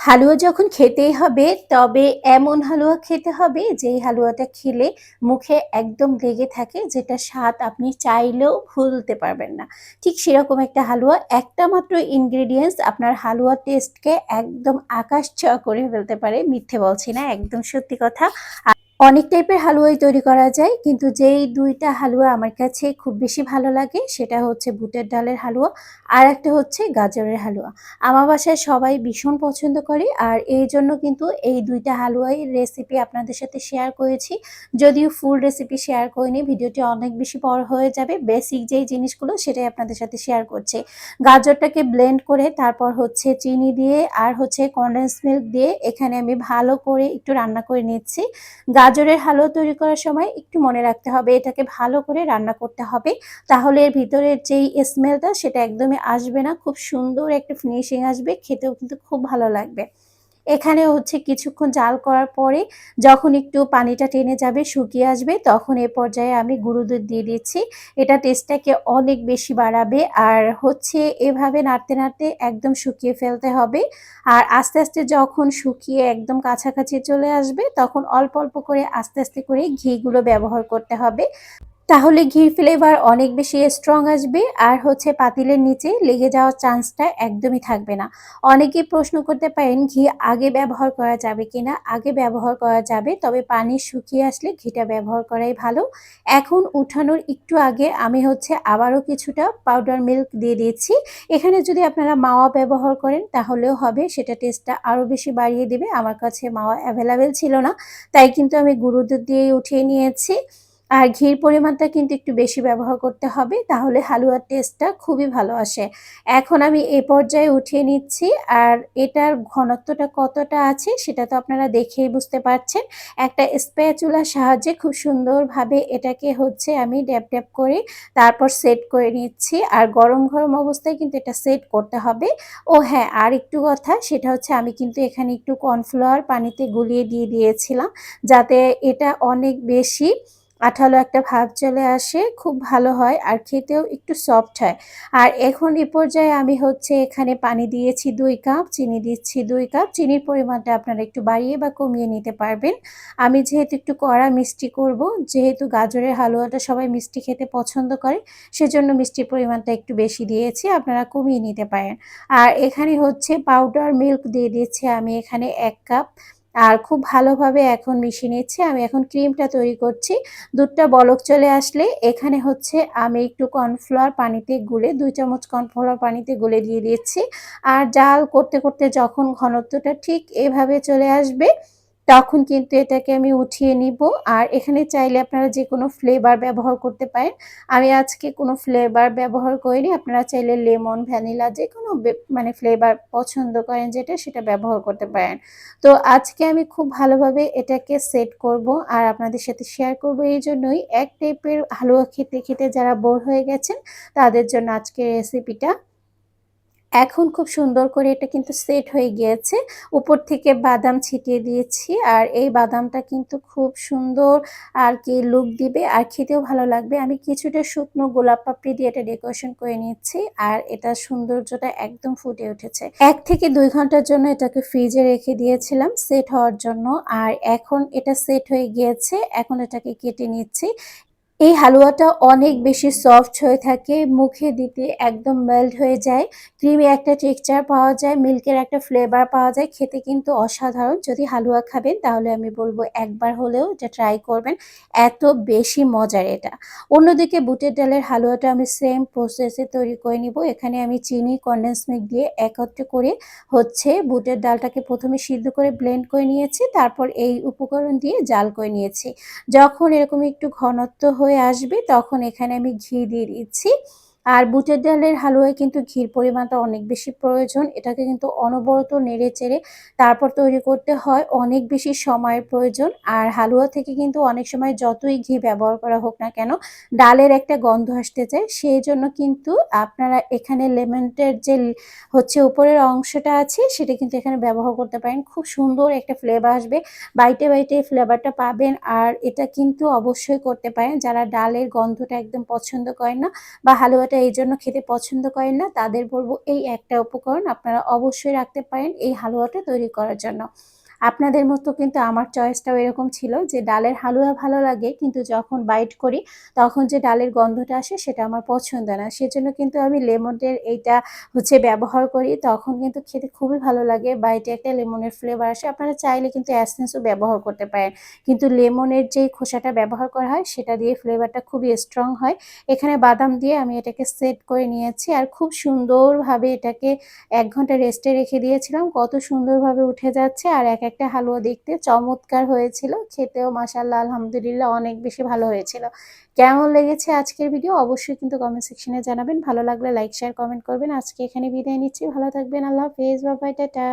হালুয়া যখন খেতেই হবে, তবে এমন হালুয়া খেতে হবে যেই হালুয়াটা খেলে মুখে একদম লেগে থাকে, যেটা স্বাদ আপনি চাইলেও ভুলতে পারবেন না। ঠিক সেরকম একটা হালুয়া, একটা মাত্র ইনগ্রেডিয়েন্টস আপনার হালুয়া টেস্টকে একদম আকাশ ছোঁয়া করে ফেলতে পারে, মিথ্যে বলছি না, একদম সত্যি কথা। অনেক টাইপের হালুয়াই তৈরি করা যায়, কিন্তু যেই দুইটা হালুয়া আমার কাছে খুব বেশি ভালো লাগে সেটা হচ্ছে বুটের ডালের হালুয়া আর একটা হচ্ছে গাজরের হালুয়া। আমার বাসায় সবাই ভীষণ পছন্দ করে আর এই জন্য কিন্তু এই দুইটা হালুয়াই রেসিপি আপনাদের সাথে শেয়ার করেছি। যদিও ফুল রেসিপি শেয়ার করিনি, ভিডিওটি অনেক বেশি বড় হয়ে যাবে বেসিক যেই জিনিসগুলো সেটাই আপনাদের সাথে শেয়ার করছে। গাজরটাকে ব্লেন্ড করে তারপর হচ্ছে চিনি দিয়ে আর হচ্ছে কন্ডেন্স মিল্ক দিয়ে এখানে আমি ভালো করে একটু রান্না করে নিচ্ছি। গাজরের হালুয়া তৈরি করার সময় একটু মনে রাখতে হবে, এটাকে ভালো করে রান্না করতে হবে। তাহলে এর ভিতরের যেই স্মেলটা সেটা একদমই আসবে না। খুব সুন্দর একটা ফিনিশিং আসবে, খেতেও কিন্তু খুব ভালো লাগবে। এখানে হচ্ছে কিছুক্ষণ জাল করার পরে যখন একটু পানিটা টেনে যাবে, শুকিয়ে আসবে, তখন এ পর্যায়ে আমি গুঁড়ো দুধ দিয়ে দিচ্ছি। এটা টেস্টটাকে অনেক বেশি বাড়াবে আর হচ্ছে এভাবে নাড়তে নাড়তে একদম শুকিয়ে ফেলতে হবে। আর আস্তে আস্তে যখন শুকিয়ে একদম কাছাকাছি চলে আসবে, তখন অল্প অল্প করে আস্তে আস্তে করে ঘিগুলো ব্যবহার করতে হবে। তাহলে ঘির ফ্লেভার অনেক বেশি স্ট্রং আসবে, আর হচ্ছে পাতিলের নিচে লেগে যাওয়ার চান্সটা একদমই থাকবে না। অনেকেই প্রশ্ন করতে পারেন, ঘি আগে ব্যবহার করা যাবে কিনা? আগে ব্যবহার করা যাবে, তবে পানি শুকিয়ে আসলে ঘিটা ব্যবহার করাই ভালো। এখন উঠানোর একটু আগে আমি হচ্ছে আবারও কিছুটা পাউডার মিল্ক দিয়ে দিয়েছি। এখানে যদি আপনারা মাওয়া ব্যবহার করেন, তাহলেও হবে, সেটা টেস্টটা আরও বেশি বাড়িয়ে দেবে। আমার কাছে মাওয়া অ্যাভেলেবেল ছিল না, তাই কিন্তু আমি গুঁড়ো দুধ দিয়েই উঠিয়ে নিয়েছি। আর ঘির পরিমাণটা কিন্তু একটু বেশি ব্যবহার করতে হবে, তাহলে হালুয়ার টেস্টটা খুবই ভালো আসে। এখন আমি এ পর্যায়ে উঠিয়ে নিচ্ছি, আর এটার ঘনত্বটা কতটা আছে সেটা তো আপনারা দেখেই বুঝতে পারছেন। একটা স্প্যাচুলার সাহায্যে খুব সুন্দরভাবে এটাকে হচ্ছে আমি ড্যাপ ড্যাপ করে তারপর সেট করে নিচ্ছি, আর গরম গরম অবস্থায় কিন্তু এটা সেট করতে হবে। ও হ্যাঁ আর একটু কথা, সেটা হচ্ছে আমি কিন্তু এখানে একটু কর্নফ্লাওয়ার পানিতে গুলিয়ে দিয়ে দিয়েছিলাম, যাতে এটা অনেক বেশি আঠালো একটা ভাব চলে আসে, খুব ভালো হয় আর খেতেও একটু সফট হয়। আর এখন এই পর্যায়ে আমি হচ্ছে এখানে পানি দিয়েছি দুই কাপ, চিনি দিচ্ছি দুই কাপ। চিনির পরিমাণটা আপনারা একটু বাড়িয়ে বা কমিয়ে নিতে পারবেন। আমি যেহেতু একটু কড়া মিষ্টি করব, যেহেতু গাজরের হালুয়াটা সবাই মিষ্টি খেতে পছন্দ করে, সেজন্য মিষ্টির পরিমাণটা একটু বেশি দিয়েছি, আপনারা কমিয়ে নিতে পারেন। আর এখানে হচ্ছে পাউডার মিল্ক দিয়ে দিয়েছি আমি এখানে এক কাপ। আর খুব ভালোভাবে এখন মিশিয়ে নিচ্ছে। আমি এখন ক্রিমটা তৈরি করছি। দুধটা বলক চলে আসলে এখানে হচ্ছে আমি একটু কর্নফ্লাওয়ার পানিতে গুলে, দুই চামচ কর্নফ্লাওয়ার পানিতে গুলে দিয়ে দিচ্ছি আর জাল করতে করতে যখন ঘনত্বটা ঠিক এভাবে চলে আসবে তখন কিন্তু এটাকে আমি উঠিয়ে নিব। আর এখানে চাইলে আপনারা যে কোনো ফ্লেভার ব্যবহার করতে পারেন। আমি আজকে কোনো ফ্লেভার ব্যবহার করিনি। আপনারা চাইলে লেমন, ভ্যানিলা যে কোনো মানে ফ্লেভার পছন্দ করেন যেটা, সেটা ব্যবহার করতে পারেন। তো আজকে আমি খুব ভালোভাবে এটাকে সেট করব আর আপনাদের সাথে শেয়ার করব এই জন্যই। এক টাইপের হালুয়া খেতে খেতে যারা বোর হয়ে গেছেন, তাদের জন্য আজকের রেসিপিটা এখন খুব সুন্দর করে এটা কিন্তু সেট হয়ে গিয়েছে। উপর থেকে বাদাম ছিটিয়ে দিয়েছি আর এই বাদামটা কিন্তু খুব সুন্দর আর কি লুক দিবে আর খেতেও ভালো লাগবে। আমি কিছুটা শুকনো গোলাপ পাপড়ি দিয়ে এটা ডেকোরেশন করে নিচ্ছি আর এটা সৌন্দর্যটা একদম ফুটে উঠেছে। এক থেকে দুই ঘণ্টার জন্য এটাকে ফ্রিজে রেখে দিয়েছিলাম সেট হওয়ার জন্য আর এখন এটা সেট হয়ে গিয়েছে। এখন এটাকে কেটে নিচ্ছি। এই হালুয়াটা অনেক বেশি সফট হয়ে থাকে, মুখে দিতে একদম মেল্ট হয়ে যায়। ক্রিমি একটা টেক্সচার পাওয়া যায় মিল্কের একটা ফ্লেভার পাওয়া যায়, খেতে কিন্তু অসাধারণ। যদি হালুয়া খাবেন, তাহলে আমি বলব একবার হলেও এটা ট্রাই করবেন। এত বেশি মজার এটা। অন্যদিকে বুটের ডালের হালুয়াটা আমি সেম প্রসেসে তৈরি করে নিব। এখানে আমি চিনি কন্ডেন্স মিল্ক দিয়ে একত্রে করে হচ্ছে বুটের ডালটাকে প্রথমে সিদ্ধ করে ব্লেন্ড করে নিয়েছি, তারপর এই উপকরণ দিয়ে জাল করে নিয়েছি। যখন এরকম একটু ঘনত্ব হয়ে হয়ে আসবে তখন এখানে আমি ঘি দিয়ে দিচ্ছি। আর বুটের ডালের হালুয়ায় কিন্তু ঘির পরিমাণটা অনেক বেশি প্রয়োজন। এটাকে কিন্তু অনবরত নেড়ে চেড়ে তারপর তৈরি করতে হয়, অনেক বেশি সময়ের প্রয়োজন। আর হালুয়া থেকে কিন্তু অনেক সময় যতই ঘি ব্যবহার করা হোক না কেন, ডালের একটা গন্ধ আসতে চায়। সেই জন্য কিন্তু আপনারা এখানে লেমনটের যে হচ্ছে উপরের অংশটা আছে, সেটা কিন্তু এখানে ব্যবহার করতে পারেন। খুব সুন্দর একটা ফ্লেভার আসবে। বাইটে বাইটে ফ্লেভারটা পাবেন। আর এটা কিন্তু অবশ্যই করতে পারেন। যারা ডালের গন্ধটা একদম পছন্দ করেন না বা হালুয়াটা এই জন্য খেতে পছন্দ করেন না, তাদের বলব এই একটা উপকরণ আপনারা অবশ্যই রাখতে পারেন এই হালুয়াটা তৈরি করার জন্য। আপনাদের মতো কিন্তু আমার চয়েসটাও এরকম ছিল যে ডালের হালুয়া ভালো লাগে, কিন্তু যখন বাইট করি, তখন যে ডালের গন্ধটা আসে সেটা আমার পছন্দ না। সেজন্য কিন্তু আমি লেমনের এইটা হচ্ছে ব্যবহার করি, তখন কিন্তু খেতে খুবই ভালো লাগে। বাইটে একটা লেমনের ফ্লেভার আসে, আপনারা চাইলে কিন্তু অ্যাসেন্সও ব্যবহার করতে পারেন। কিন্তু লেমনের যেই খোসাটা ব্যবহার করা হয়, সেটা দিয়ে ফ্লেভারটা খুবই স্ট্রং হয়। এখানে বাদাম দিয়ে আমি এটাকে সেট করে নিয়েছি আর খুব সুন্দরভাবে এটাকে এক ঘণ্টা রেস্টে রেখে দিয়েছিলাম। কত সুন্দরভাবে উঠে যাচ্ছে আর এক একটা হালুয়া দেখতে চমৎকার হয়েছিল, খেতেও মাসাল্লাহ আলহামদুলিল্লাহ অনেক বেশি ভালো হয়েছিল। কেমন লেগেছে আজকের ভিডিও অবশ্যই কিন্তু কমেন্ট সেকশনে জানাবেন। ভালো লাগলে লাইক শেয়ার কমেন্ট করবেন। আজকে এখানে বিদায় নিচ্ছি। ভালো থাকবেন। আল্লাহ হাফেজ। বাবাই টাটা।